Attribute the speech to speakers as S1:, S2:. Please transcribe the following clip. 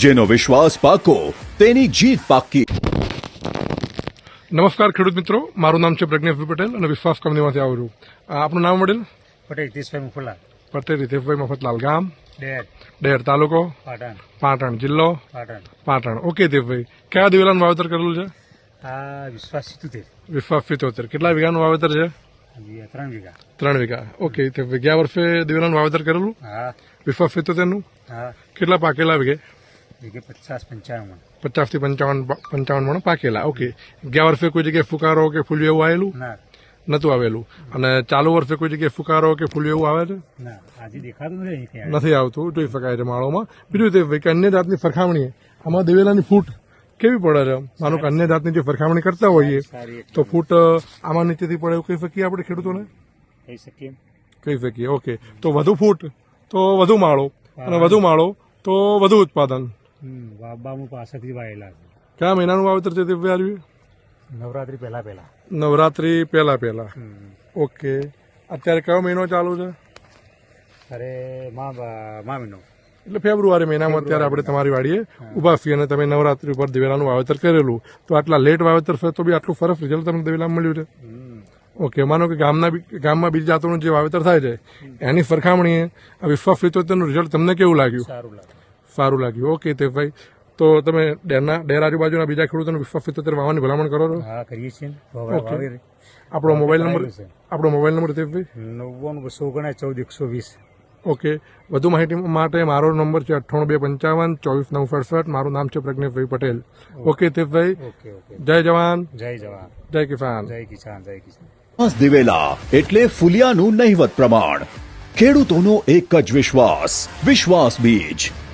S1: જેનો વિશ્વાસ પાકો તેની જીત પાકી.
S2: નમસ્કાર ખેડૂત મિત્રો મારું નામ છે પ્રજ્ઞેશભાઈ પટેલ અને વિશ્વાસ કંપનીમાંથી આવું છું. આપનું નામ વડીલ?
S3: પટેલ હિતેશભાઈ મફતલાલ
S2: પટેલ હિતેશભાઈ મફતલાલ ગામ.
S3: ડેર.
S2: ડેર તાલુકો?
S3: પાટણ.
S2: પાટણ જિલ્લો?
S3: પાટણ.
S2: પાટણ. ઓકે દેવભાઈ કયા દિવેલાનું વાવેતર કરેલું છે?
S3: આ વિશ્વાસ સિત્તોતેર.
S2: વિશ્વાસ સિત્તોતેર. કેટલા વીઘાનું વાવેતર છે?
S3: ત્રણ વીઘા.
S2: ત્રણ વીઘા. ઓકે ગયા વર્ષે દિવેલાનું વાવેતર કરેલું?
S3: હા.
S2: વિશ્વાસ પિત્તોતેરનું
S3: હા.
S2: કેટલા પાકેલા વીઘે?
S3: વીઘે પચાસ પંચાવન
S2: પચાસથી પંચાવન પંચાવન મણ પાકેલા. ઓકે ગયા વર્ષે કોઈ જગ્યાએ ફુકારો કે ફૂલ્યું એવું આવેલું?
S3: ના.
S2: નતું આવેલું. અને ચાલુ વર્ષે કોઈ જગ્યાએ ફુકારો કે ફૂલ્યું એવું આવે છે?
S3: નથી
S2: આવતું જોઈ શકાય છે માળોમાં. બીજું તે અન્ય જાતની સરખામણીએ આમાં દિવેલાની ફૂટ કેવી પડે છે? માનો કે અન્ય જાતની જે સરખામણી કરતા હોઈએ તો ફૂટ આમાં નીચેથી પડે એવું કહી શકીએ આપણે ખેડૂતોને?
S3: કહી શકીએ.
S2: કહી શકીએ. ઓકે તો વધુ ફૂટ તો વધુ માળો. અને વધુ માળો તો વધુ ઉત્પાદન.
S3: વાયેલા છે.
S2: કયા મહિનાનું વાવેતર છે તે આવ્યું?
S3: નવરાત્રી પહેલા પહેલા.
S2: નવરાત્રી પહેલા પહેલા. ઓકે. અત્યારે કયો મહિનો ચાલુ છે?
S3: અરે મા મહિનો.
S2: એટલે ફેબ્રુઆરી મહિનામાં અત્યારે આપણે તમારી વાડીએ ઊભા છીએ અને તમે નવરાત્રી ઉપર દિવેલાનું વાવેતર કરેલું. તો આટલા લેટ વાવેતર છે તો બી આટલું સરસ રિઝલ્ટ તમને દિવેલામાં મળ્યું છે. ઓકે માનો કે ગામના ગામમાં બીજી જાતોનું જે વાવેતર થાય છે એની સરખામણીએ આ વિશ્વાસ તેનું રિઝલ્ટ તમને કેવું લાગ્યું?
S3: સારું લાગે
S2: સારું લાગ્યું. ઓકે તે ભાઈ તો તમે ડેરના ડેર આજુબાજુના બીજા ખેડૂતોને વિશ્વાસ સિત્તેર વાવવાની ભલામણ કરો છો?
S3: હા કરીએ છીએ.
S2: આપણો મોબાઈલ નંબર આપણો મોબાઈલ નંબર તે ભાઈ?
S3: નવ્વાણું બસો ઓગણ ચૌદ એકસો વીસ.
S2: ઓકે વધુ માહિતી માટે મારો નંબર છે અઠ્ઠાણું બે પંચાવન ચોવીસ નવ સડસઠ મારું નામ છે પ્રજ્ઞેશભાઈ પટેલ. ઓકે તે ભાઈ
S3: ઓકે ઓકે
S2: જય જવાન.
S3: જય જવાન.
S2: જય કિસાન.
S3: જય કિસાન જય કિસાન.
S1: દિવેલા એટલે ફુલિયાનું નહિવત પ્રમાણ. ખેડૂતોનો એક જ વિશ્વાસ. વિશ્વાસ બીજ.